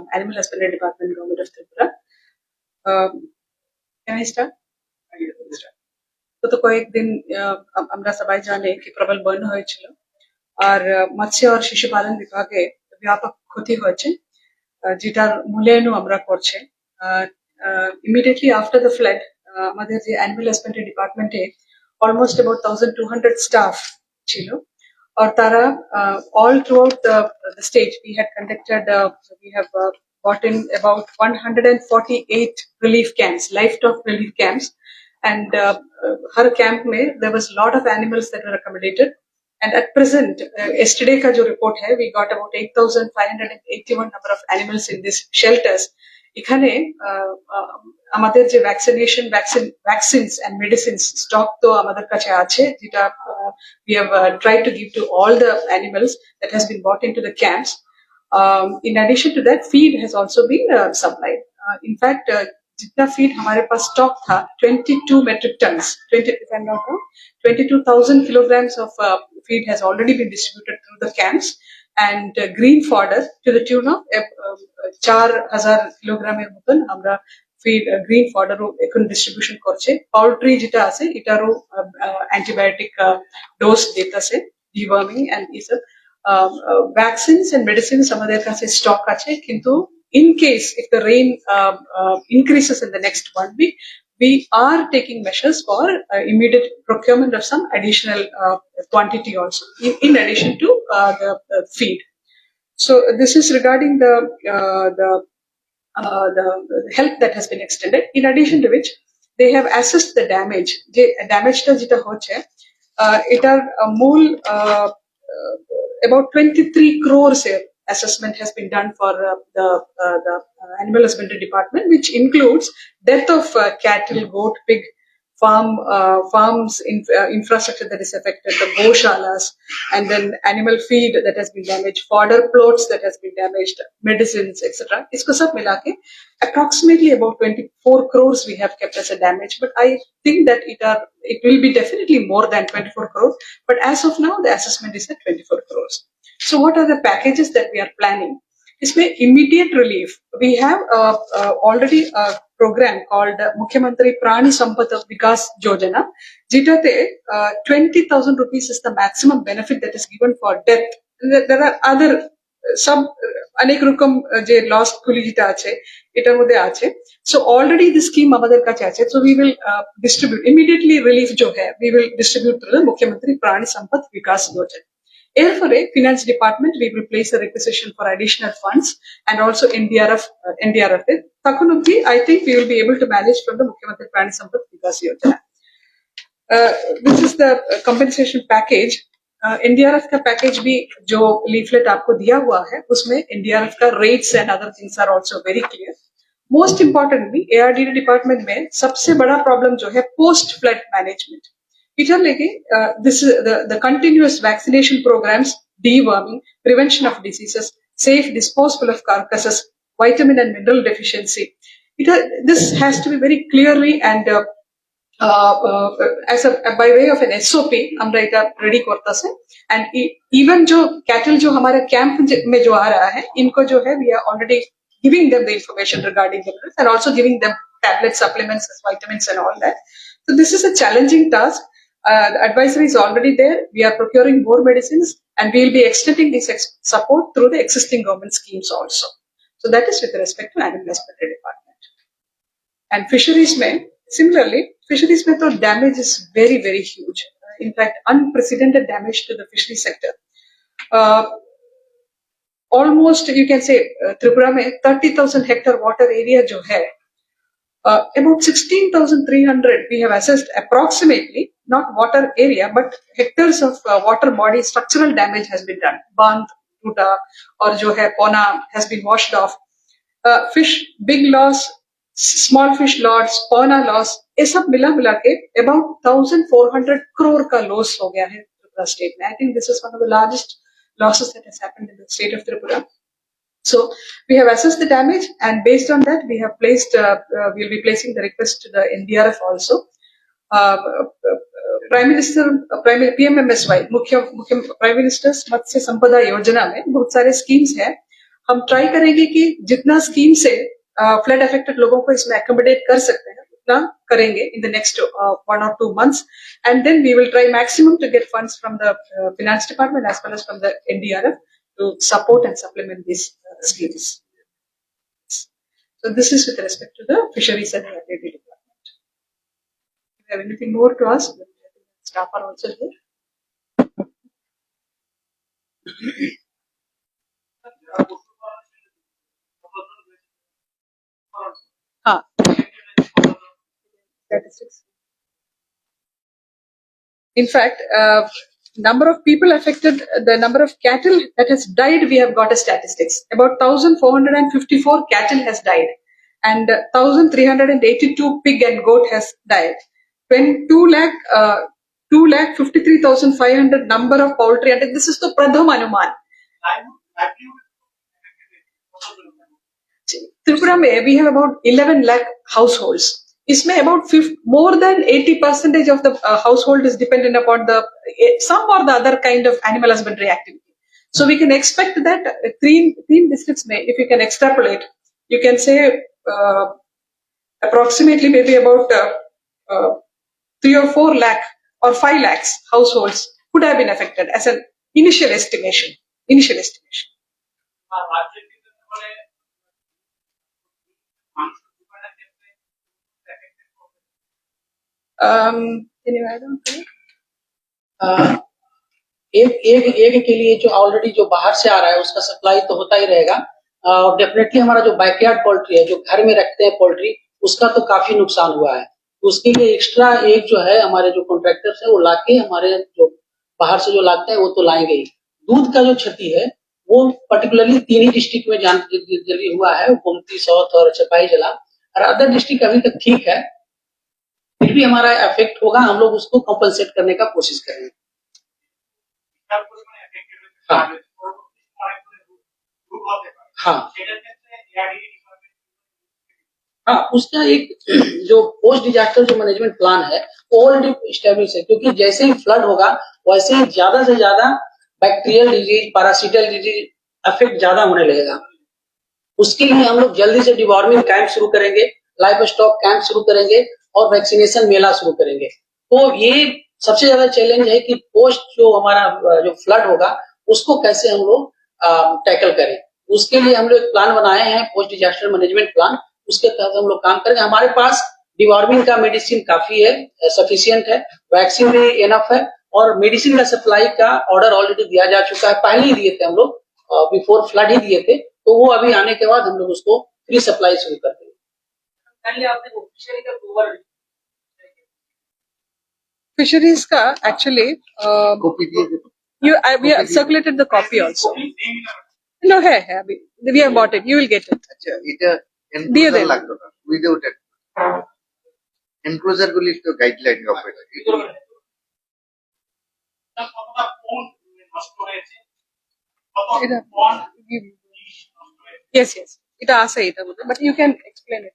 Animal Husbandry Department, Government of Tripura. Um, can I start? গত কয়েকদিন আহ, আম- আমরা সবাই জানি কি প্রবল বন্যা হয়েছিল আর আহ, মৎস্য আর শিশু পালন বিভাগে ব্যাপক ক্ষতি হয়েছে আহ, যেটার মূল্যায়নও আমরা করছি ইমিডিয়েটলি আফটার দ্য ফ্লাড আমাদের যে অ্যানিমাল হাসবেন্ডারি ডিপার্টমেন্টে almost about thousand two hundred staff ছিল or Tara, uh, all throughout the, the state, we had conducted, uh, we have uh, brought in about 148 relief camps, livestock relief camps. And uh, her camp, mein, there was a lot of animals that were accommodated. And at present, uh, yesterday ka jo report hai, we got about 8,581 number of animals in these shelters. এখানে আহ, আহ, আমাদের যে vaccination vaccine vaccines and medicines stock তো আমাদের কাছে আছে যেটা we have uh, tried to give to all the animals that has been brought into the camps. Um, in addition to that, feed has also been uh, supplied. Uh, in fact, uh, जितना feed हमारे पास stock था 22 metric tons 20 if I'm not wrong 22,000 kilograms of uh, feed has already been distributed through the camps uh, fodder to the tune of uh, uh, চার হাজার কিলোগ্রামের মতন আমরা feed green ফডারও এখন distribution করছে পাউল্ট্রি যেটা আছে এটারও অ্যান্টিবায়োটিক ডোজ দিতেছে ডিওয়ার্মিং অ্যান্ড ইসব ভ্যাকসিনস অ্যান্ড মেডিসিনস আমাদের কাছে স্টক আছে কিন্তু in case if the rain um, uh, increases in the next we are taking measures for uh, immediate procurement of some additional uh, quantity also, in, in addition to uh, the, feed. So this is regarding the uh, the, uh, the help that has been extended. In addition to which, they have assessed the damage. The damage that jita hoche, uh, it are a about 23 crores here assessment has been done for uh, the uh, the uh, animal husbandry department, which includes death of uh, cattle, goat, pig, farm uh, farms in, uh, infrastructure that is affected, the goshalas, and then animal feed that has been damaged, fodder plots that has been damaged, medicines, etc. इसको सब मिला के approximately about 24 crores we have kept as a damage, but I think that it are it will be definitely more than 24 crores. But as of now, the assessment is at 24 crores. So what are the packages that we are planning? इसमें immediate relief. We have uh, uh, already a program called uh, Mukhyamantri Prani Sampata Vikas Yojana. যেটাতে uh, 20,000 rupees is the maximum benefit that is given for death. And there- There are other সব অনেক রকম যে lost গুলি যেটা আছে এটার মধ্যে আছে সো অলরেডি দি স্কিম আমাদের কাছে আছে so we will distribute immediately relief जो है we will distribute through the মুখ্যমন্ত্রী Prani Sampad Bikash Yojana Therefore, finance department, we will place a requisition for additional funds and also NDRF, uh, NDRF. Takunukhi, I think we will be able to manage from the Mukhyamantri Prani Sampath Vikas Yojana. This is the compensation package. NDRF uh, का package भी जो leaflet आपको दिया हुआ है उसमें NDRF का rates and other things are also very clear most importantly ARD department में सबसे बड़ा प्रॉब्लम जो है post flood management Peter Lege, uh, this is the, the continuous vaccination programs, deworming, prevention of diseases, safe disposal of carcasses, vitamin and mineral deficiency. It, uh, this has to be very clearly and as a, by way of an SOP हम right ready करता से and even जो cattle जो हमारा camp में जो आ रहा है इनको जो है we are already giving them the information regarding that and also giving them tablet So this is a challenging task, uh, the advisory is already there. We are procuring more medicines and we will be extending this ex support through the existing government schemes also. So that is with respect to animal husbandry department. And fisheries may, similarly, fisheries may though damage is very, very huge. In fact, unprecedented damage to the fishery sector. Uh, almost, you can say, uh, Tripura may 30,000 hectare water area jo hai, uh, about 16,300 we have assessed approximately not water area but hectares of uh, water body structural damage has been done Bandh, Tuta or जो है Pona has been washed off uh, fish big loss s- small fish loss Pona loss ये सब मिला मिला के about 1400 crore का loss हो गया है Tripura state में I think this is one of the largest losses that has happened in the state of Tripura so we have assessed the damage and based on that we have placed, uh, uh, we'll be placing the request to the NDRF also. Uh, uh, uh, Prime Minister, uh, Prime PMMSY, मुख्य मुख्य Prime Minister's मत्स्य संपदा योजना में बहुत सारे schemes हैं हम try करेंगे कि जितना स्कीम से फ्लड अफेक्टेड लोगों को इसमें अकोमोडेट कर सकते हैं उतना करेंगे इन द नेक्स्ट वन और two months and then we will try maximum to get funds from the finance department as well as from the NDRF to support and supplement these schemes. So this is with respect to the fisheries and liability department. If you have anything more to ask, staff are also here. हाँ statistics. In fact, uh, number of people affected, the number of cattle that has died, we have got a statistics. About 1,454 cattle has died and 1,382 pig and goat has died. When 2 lakh, uh, 2 lakh 53,500 number of poultry, and this is the Pradham Anuman. Tripura we have about 11 lakh households. Isme about 50, more than 80 percentage of the uh, household is dependent upon the some or the other kind of animal husbandry activity. So we can expect that three three districts may if you can extrapolate you can say uh, approximately maybe about uh, uh, 3 or 4 lakh or 5 lakhs households could have been affected as an initial estimation initial estimation. Um anyway i don't अ, एक एक एक के लिए जो already जो बाहर से आ रहा है, उसका सप्लाई तो होता ही रहेगा। डेफिनेटली हमारा जो बैकयार्ड पोल्ट्री है, जो घर में रखते हैं पोल्ट्री उसका तो काफ़ी नुकसान हुआ है। उसके लिए एक्स्ट्रा एक जो है, हमारे जो कॉन्ट्रैक्टर्स है, वो लाके हमारे जो बाहर से जो लाते हैं, वो तो लाएँगे ही। दूध का जो क्षति है, वो पर्टिकुलरली तीन ही डिस्ट्रिक्ट में जान हुआ है गोमती, साउथ और चपाई जिला। और अदर डिस्ट्रिक्ट अभी तक ठीक है फिर भी हमारा इफ़ेक्ट होगा, हम लोग उसको कंपनसेट करने का कोशिश करेंगे। हाँ। हाँ। हाँ उसका एक जो पोस्ट डिजास्टर जो मैनेजमेंट प्लान है, वो ऑलरेडी स्टेब्लिश है, क्योंकि जैसे ही फ्लड होगा, वैसे ही ज़्यादा से ज़्यादा bacterial disease parasitic disease affect ज़्यादा होने लगेगा। उसके लिए हम लोग जल्दी से डिवॉर्मिंग कैंप शुरू करेंगे लाइफ स्टॉक कैंप शुरू करेंगे और वैक्सीनेशन मेला शुरू करेंगे। तो ये सबसे ज़्यादा चैलेंज है कि पोस्ट जो हमारा जो फ्लड होगा, उसको कैसे हम लोग टैकल करें। उसके लिए हम लोग एक प्लान बनाए हैं पोस्ट डिजास्टर मैनेजमेंट प्लान उसके तहत हम लोग काम करेंगे। हमारे पास डिवॉर्मिंग का मेडिसिन काफ़ी है सफिशियंट है। वैक्सीन भी एनफ है। और मेडिसिन का सप्लाई का ऑर्डर ऑलरेडी दिया जा चुका है। पहले ही दिए थे हम लोग बिफोर फ्लड ही दिए थे। तो वो अभी आने के बाद हम लोग उसको फ्री सप्लाई शुरू कर पहले आपने वो फिशरी का गोबर fisheries ka actually uh, copy दिए थे you I, we have circulated the copy also no hai hai abhi we have bought it you will get it আচ্ছা এটা দিয়ে এনক্লোজার দেন। লাগতো না উইদাউট এনক্লোজার গুলি তো গাইডলাইন হবে এটা- you- yes yes এটা আছে এটা মধ্যে but you can explain it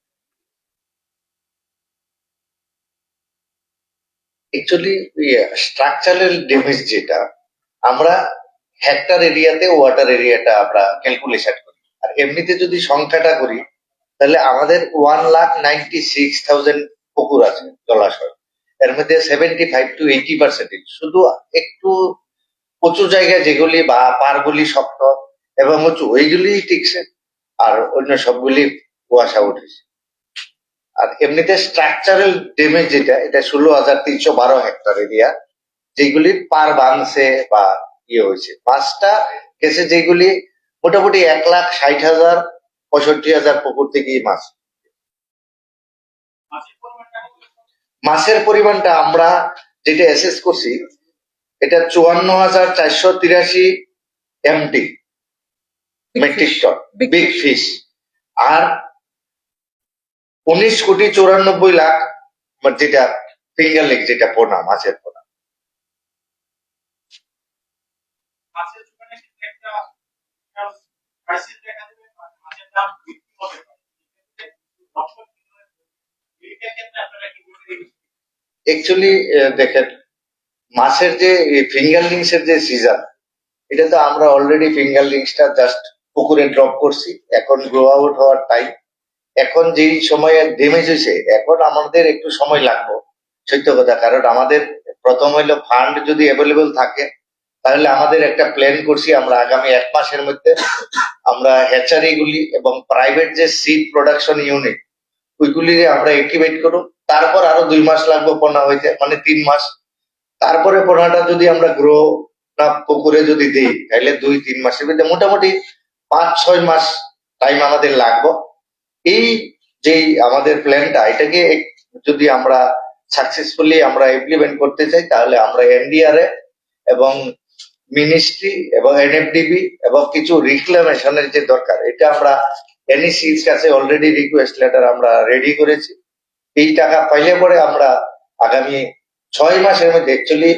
Actually structural damage যেটা, আমরা হেক্টর এরিয়াতে ওয়াটার এরিয়াটা আমরা ক্যালকুলেশন করি। আর এমনিতে যদি সংখ্যাটা করি, তাহলে আমাদের one lakh ninety six thousand পুকুর আছে, জলাশয়। এর মধ্যে seventy five to eighty percentage শুধু একটু উঁচু জায়গা যেগুলি বা পারগুলি শক্ত, এবং উঁচু ওইগুলি টিকছে আর অন্য সবগুলি কুয়াশা উঠেছে আর এমনিতে স্ট্রাকচারাল ড্যামেজ যেটা এটা ষোলো হাজার তিনশো বারো হেক্টর এরিয়া যেগুলি পার ভাঙছে বা ইয়ে হয়েছে। পাঁচটা কেসে যেগুলি মোটামুটি এক লাখ ষাট হাজার পঁয়ষট্টি হাজার পুকুর থেকেই মাছ। মাছের পরিমাণটা আমরা যেটা অ্যাসেস করছি এটা চুয়ান্ন হাজার চারশো তিরাশি MT metric ton big fish আর উনিশ কোটি চৌরানব্বই লাখ মানে যেটা ফিঙ্গার লেগ যেটা পোনা মাছের পোনা অ্যাকচুয়ালি দেখেন মাছের যে ফিঙ্গার এর যে সিজন এটা তো আমরা অলরেডি ফিঙ্গার লিংসটা জাস্ট পুকুরে ড্রপ করছি। এখন গ্রো আউট হওয়ার টাইম এখন যেই সময়ে ড্যামেজ হয়েছে, এখন আমাদের একটু সময় লাগবে। সত্য কথা, কারণ আমাদের প্রথম হইল ফান্ড যদি অ্যাভেলেবল থাকে, তাহলে আমাদের একটা প্ল্যান করছি আমরা আগামী এক মাসের মধ্যে। আমরা হ্যাচারি গুলি এবং প্রাইভেট যে সিড প্রোডাকশন ইউনিট ওইগুলি আমরা অ্যাক্টিভেট করব তারপর আরও দুই মাস লাগবে পোনা হইতে মানে তিন মাস। তারপরে পোনাটা যদি আমরা গ্রো না পুকুরে যদি দিই, তাহলে দুই, তিন মাসের মধ্যে মোটামুটি পাঁচ, ছয় মাস টাইম আমাদের লাগবে। এই যেই আমাদের প্ল্যানটা এটাকে যদি আমরা সাকসেসফুলি আমরা ইমপ্লিমেন্ট করতে চাই, তাহলে আমরা এনডিআরএ এবং মিনিস্ট্রি এবং এনএফডিবি এবং কিছু রিক্লামেশনের যে দরকার, এটা আমরা এনইসির কাছে অলরেডি রিকোয়েস্ট লেটার আমরা রেডি করেছি। এই টাকা পাইলে পরে আমরা আগামী ছয় মাসের মধ্যে অ্যাকচুয়ালি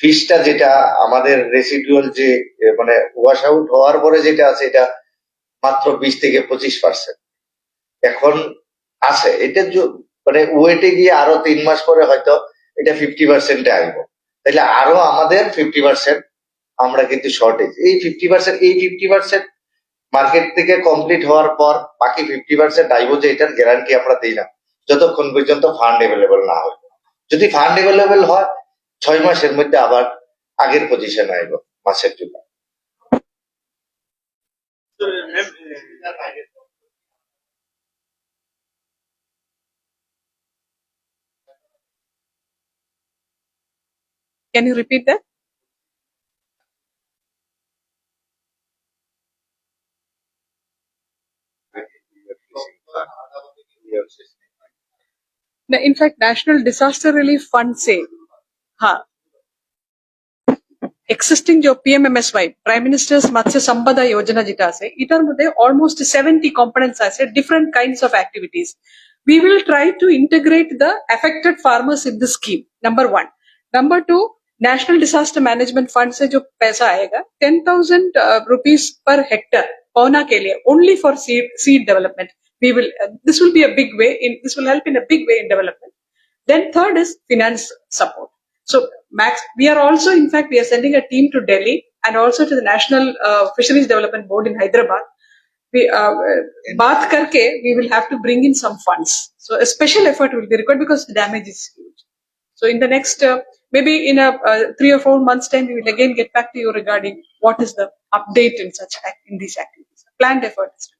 ফিসটা যেটা আমাদের রেসিডুয়াল যে মানে ওয়াশ আউট হওয়ার পরে যেটা আছে, এটা মাত্র বিশ থেকে পঁচিশ পার্সেন্ট এখন আছে, এটা মানে ওয়েটে গিয়ে আরও তিন মাস পরে হয়তো এটা ফিফটি পার্সেন্টে আসব তাহলে আরও আমাদের ফিফটি পার্সেন্ট আমরা কিন্তু শর্টেজ এই ফিফটি পার্সেন্ট এই ফিফটি পার্সেন্ট মার্কেট থেকে কমপ্লিট হওয়ার পর বাকি ফিফটি পার্সেন্ট আইবো যে এটার গ্যারান্টি আমরা দিই না। যতক্ষণ পর্যন্ত ফান্ড অ্যাভেলেবল না হয়। যদি ফান্ড অ্যাভেলেবল হয়, ছয় মাসের মধ্যে আবার আগের পজিশন আইব, মাসের জন্য। Can you repeat that? No, in fact, National Disaster Relief Fund say, हाँ existing जो PMMSY Prime Minister's मत्स्य संपदा योजना যেটা আছে এটার মধ্যে almost 70 components আছে different kinds of activities. We will try to integrate the affected farmers in the scheme. Number one. Number two, National Disaster Management Fund से जो पैसा आएगा 10,000 uh, rupees per hectare पौना के लिए only for seed seed development. We will uh, this will be a big way in this will help in a big way in development. Then third is finance support. So Max, we are also, in fact, we are sending a team to Delhi and also to the National uh, Fisheries Development Board in Hyderabad. We, uh, baat karke, we will have to bring in some funds. So a special effort will be required because the damage is huge. So in the next, uh, maybe in a uh, three or four months time, we will again get back to you regarding what is the update in such in these activities. Planned effort. is